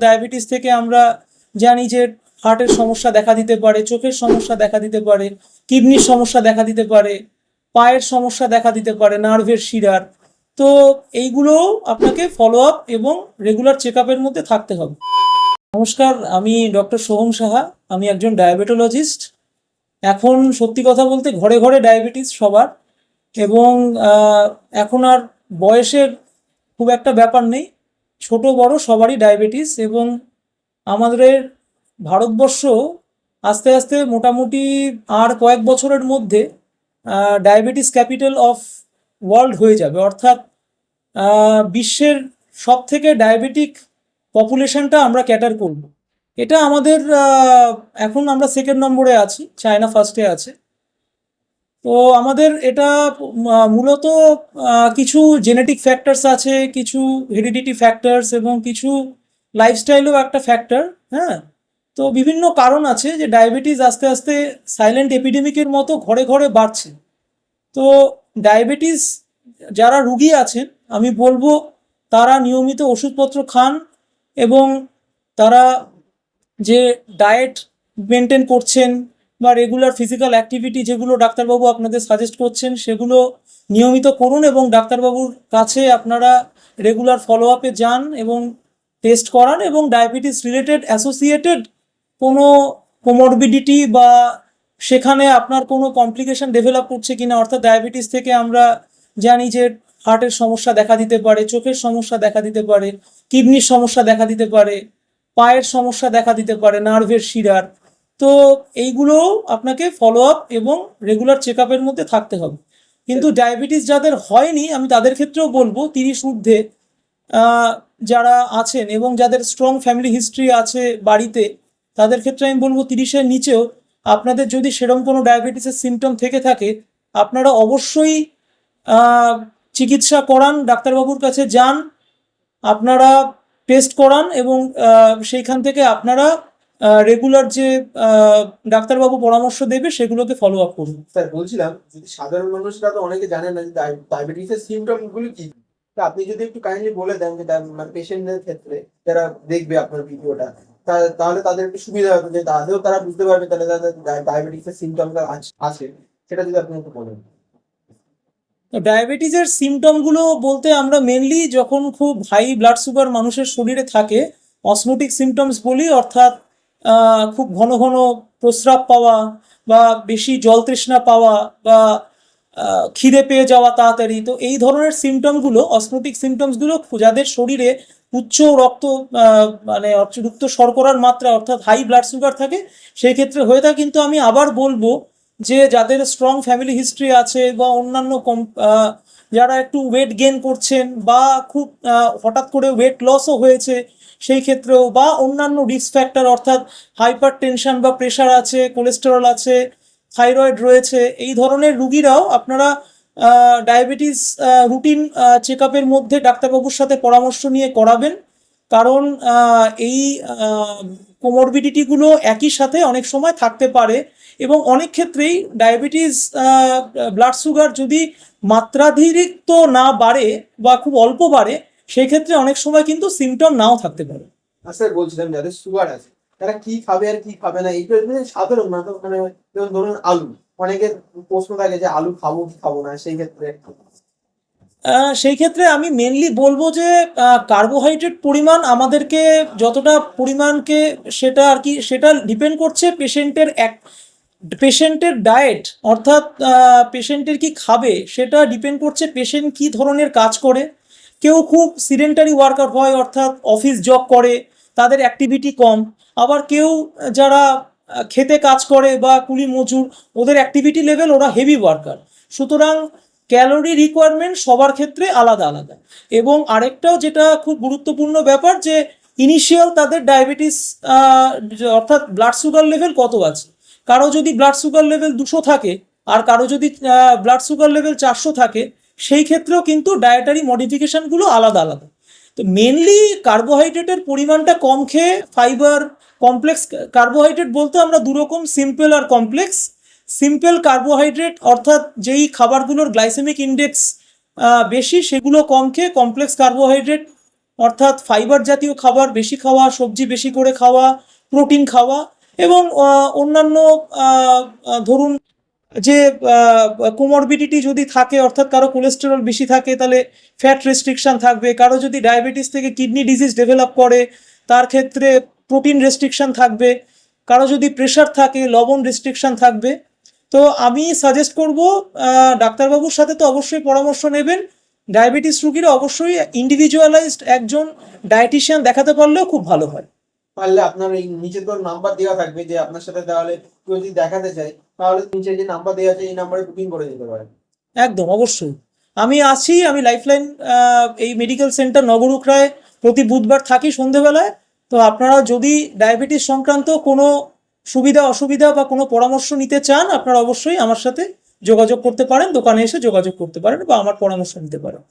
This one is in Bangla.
ডায়াবেটিস থেকে আমরা জানি যে হার্টের সমস্যা দেখা দিতে পারে, চোখের সমস্যা দেখা দিতে পারে, কিডনির সমস্যা দেখা দিতে পারে, পায়ের সমস্যা দেখা দিতে পারে, নার্ভের শিরার। তো এইগুলো আপনাকে ফলো আপ এবং রেগুলার চেক আপের মধ্যে থাকতে হবে। নমস্কার, আমি ডক্টর সোহম সাহা, আমি একজন ডায়াবেটোলজিস্ট এখন সত্যি কথা বলতে ঘরে ঘরে ডায়াবেটিস সবার এবং এখন আর বয়সের খুব একটা ব্যাপার নেই। ছোট, বড় সবারই ডায়াবেটিস এবং আমাদের ভারতবর্ষ আস্তে আস্তে মোটামুটি আর কয়েক বছরের মধ্যে ডায়াবেটিস ক্যাপিটাল অফ ওয়ার্ল্ড হয়ে যাবে। অর্থাৎ বিশ্বের সব থেকে ডায়াবেটিক পপুলেশনটা আমরা ক্যাটার করব। এটা আমাদের এখন আমরা সেকেন্ড নম্বরে আছি চায়না ফার্স্টে আছে। তো আমাদের এটা মূলত কিছু জেনেটিক ফ্যাক্টরস আছে, কিছু হেরিডিটি ফ্যাক্টরস এবং কিছু লাইফস্টাইলও একটা ফ্যাক্টর হ্যাঁ? তো বিভিন্ন কারণ আছে যে ডায়াবেটিস আস্তে আস্তে সাইলেন্ট এপিডেমিকের মতো ঘরে ঘরে বাড়ছে। তো ডায়াবেটিস যারা রুগী আছেন, আমি বলব তারা নিয়মিত ওষুধপত্র খান এবং তারা যে ডায়েট মেনটেন করছেন বা রেগুলার ফিজিক্যাল অ্যাক্টিভিটি যেগুলো ডাক্তারবাবু আপনাদের সাজেস্ট করছেন, সেগুলো নিয়মিত করুন এবং ডাক্তারবাবুর কাছে আপনারা রেগুলার ফলো আপে যান এবং টেস্ট করান এবং ডায়াবেটিস রিলেটেড অ্যাসোসিয়েটেড কোনো কোমরবিডিটি বা সেখানে আপনার কোনো কমপ্লিকেশন ডেভেলপ করছে কিনা, অর্থাৎ ডায়াবেটিস থেকে আমরা জানি যে হার্টের সমস্যা দেখা দিতে পারে, চোখের সমস্যা দেখা দিতে পারে কিডনির সমস্যা দেখা দিতে পারে, পায়ের সমস্যা দেখা দিতে পারে নার্ভের শিরার। তো এইগুলো আপনাকে ফলো আপ এবং রেগুলার চেক আপের মধ্যে থাকতে হবে। কিন্তু ডায়াবেটিস যাদের হয়নি, আমি তাদের ক্ষেত্রেও বলব, তিরিশ ঊর্ধ্বে যারা আছেন এবং যাদের স্ট্রং ফ্যামিলি হিস্ট্রি আছে বাড়িতে, তাদের ক্ষেত্রে আমি বলব তিরিশের নিচেও আপনাদের যদি সেরকম কোনো ডায়াবেটিসের সিমটম থেকে থাকে, আপনারা অবশ্যই চিকিৎসা করান, ডাক্তারবাবুর কাছে যান, আপনারা টেস্ট করান এবং সেইখান থেকে আপনারা রেগুলার যে আহ, ডাক্তারবাবু পরামর্শ দেবে সেগুলোকে ফলো আপ করুন। স্যার বলছিলাম যদি সাধারণ মানুষরা তো অনেকে জানে না যে ডায়াবেটিসের সিমটমগুলো কি? আপনি যদি একটু কাইন্ডলি বলে দেন যে ডা- মানে পেশেন্টদের ক্ষেত্রে যারা দেখবে আপনার ভিডিওটা তাহলে তাদের একটু সুবিধা হবে যে তাদেরও তারা বুঝতে পারবে তাহলে তাদের ডায়াবেটিসের সিমটমটা আছে সেটা যদি আপনি একটু বলেন। তো ডায়াবেটিসের সিমটমগুলো বলতে আমরা মেনলি যখন খুব হাই ব্লাড সুগার মানুষের শরীরে থাকে অসমোটিক সিমটমস বলি অর্থাৎ খুব ঘন ঘন প্রস্রাব পাওয়া বা বেশি জল তৃষ্ণা পাওয়া বা খিদে পেয়ে যাওয়া তাড়াতাড়ি। তো এই ধরনের সিমটমগুলো অসমোটিক সিমটমসগুলো যাদের শরীরে উচ্চ রক্ত মানে উচ্চ শর্করার মাত্রা অর্থাৎ হাই ব্লাড সুগার থাকে, সেই ক্ষেত্রে হয়ে থাকে। কিন্তু আমি আবার বলব যে যাদের স্ট্রং ফ্যামিলি হিস্ট্রি আছে বা অন্যান্য কম যারা একটু ওয়েট গেন করছেন বা খুব হঠাৎ করে ওয়েট লসও হয়েছে, সেই ক্ষেত্রেও বা অন্যান্য রিস্ক ফ্যাক্টর অর্থাৎ হাইপার টেনশন বা প্রেশার আছে কোলেস্টেরল আছে থাইরয়েড রয়েছে, এই ধরনের রুগীরাও আপনারা ডায়াবেটিস রুটিন চেক আপের মধ্যে ডাক্তারবাবুর সাথে পরামর্শ নিয়ে করাবেন। কারণ এই কোমরবিডিটিগুলো একই সাথে অনেক সময় থাকতে পারে। এবং অনেক ক্ষেত্রেই ডায়াবেটিস ব্লাড সুগার যদি মাত্রাতিরিক্ত না বাড়ে বা খুব অল্প বাড়ে সেই ক্ষেত্রে অনেক সময় কিন্তু সিমটম নাও থাকতে পারে। স্যার বলছিলাম যাদের সুগার আছে তারা কি খাবে আর কি খাবে না? এইটা সাধারণ না মানে যেমন ধরুন আলু অনেকের প্রশ্ন থাকে যে আলু খাব কি খাব না সেই ক্ষেত্রে। আহ, সেই ক্ষেত্রে আমি মেনলি বলব যে কার্বোহাইড্রেট পরিমাণ আমাদেরকে যতটা পরিমাণকে সেটা আর কি সেটা ডিপেন্ড করছে পেশেন্টের এক পেশেন্টের ডায়েট অর্থাৎ পেশেন্টের কি খাবে, সেটা ডিপেন্ড করছে পেশেন্ট কি ধরনের কাজ করে। কেউ খুব সিডেন্টারি ওয়ার্কার হয়, অর্থাৎ অফিস জব করে, তাদের অ্যাক্টিভিটি কম। আবার কেউ যারা খেতে কাজ করে বা কুলি মজুর, ওদের অ্যাক্টিভিটি লেভেল ওরা হেভি ওয়ার্কার সুতরাং ক্যালোরি রিকোয়ারমেন্ট সবার ক্ষেত্রে আলাদা আলাদা। এবং আরেকটাও যেটা খুব গুরুত্বপূর্ণ ব্যাপার যে ইনিশিয়াল তাদের ডায়াবেটিস অর্থাৎ ব্লাড সুগার লেভেল কত আছে? কারও যদি ব্লাড সুগার লেভেল দুশো থাকে আর কারও যদি ব্লাড সুগার লেভেল চারশো থাকে, সেই ক্ষেত্রেও কিন্তু ডায়েটারি মডিফিকেশনগুলো আলাদা আলাদা। তো মেনলি কার্বোহাইড্রেটের পরিমাণটা কম খেয়ে ফাইবার কমপ্লেক্স কার্বোহাইড্রেট বলতে আমরা দুরকম সিম্পল আর কমপ্লেক্স সিম্পল কার্বোহাইড্রেট অর্থাৎ যেই খাবারগুলোর গ্লাইসেমিক ইন্ডেক্স বেশি, সেগুলো কম খেয়ে কমপ্লেক্স কার্বোহাইড্রেট অর্থাৎ ফাইবার জাতীয় খাবার বেশি খাওয়া, সবজি বেশি করে খাওয়া প্রোটিন খাওয়া এবং অন্যান্য ধরুন যে কোমরবিডিটি যদি থাকে, অর্থাৎ কারও কোলেস্টেরল বেশি থাকে, তাহলে ফ্যাট রেস্ট্রিকশন থাকবে। কারও যদি ডায়াবেটিস থেকে কিডনি ডিজিজ ডেভেলপ করে, তার ক্ষেত্রে প্রোটিন রেস্ট্রিকশন থাকবে। কারও যদি প্রেশার থাকে, লবণ রেস্ট্রিকশন থাকবে। তো আমি সাজেস্ট করব ডাক্তারবাবুর সাথে তো অবশ্যই পরামর্শ নেবেন। ডায়াবেটিস রুগীরা অবশ্যই ইন্ডিভিজুয়ালাইজড একজন ডায়েটিশিয়ান দেখাতে পারলেও খুব ভালো হয়। পারলে আপনার এই নিচে তো নাম্বার দেওয়া থাকবে যে আপনার সাথে তাহলে কেউ যদি দেখাতে চায়, তাহলে নিচে যে নাম্বার দেওয়া আছে, এই নাম্বারে বুকিং করে দিতে পারেন। একদম, অবশ্যই। আমি আছি, আমি লাইফলাইন এই মেডিকেল সেন্টার নগরুকরায় প্রতি বুধবার থাকি সন্ধেবেলায়। তো আপনারা যদি ডায়াবেটিস সংক্রান্ত কোনো সুবিধা, অসুবিধা বা কোনো পরামর্শ নিতে চান, আপনারা অবশ্যই আমার সাথে যোগাযোগ করতে পারেন। দোকানে এসে যোগাযোগ করতে পারেন বা আমার পরামর্শ নিতে পারেন।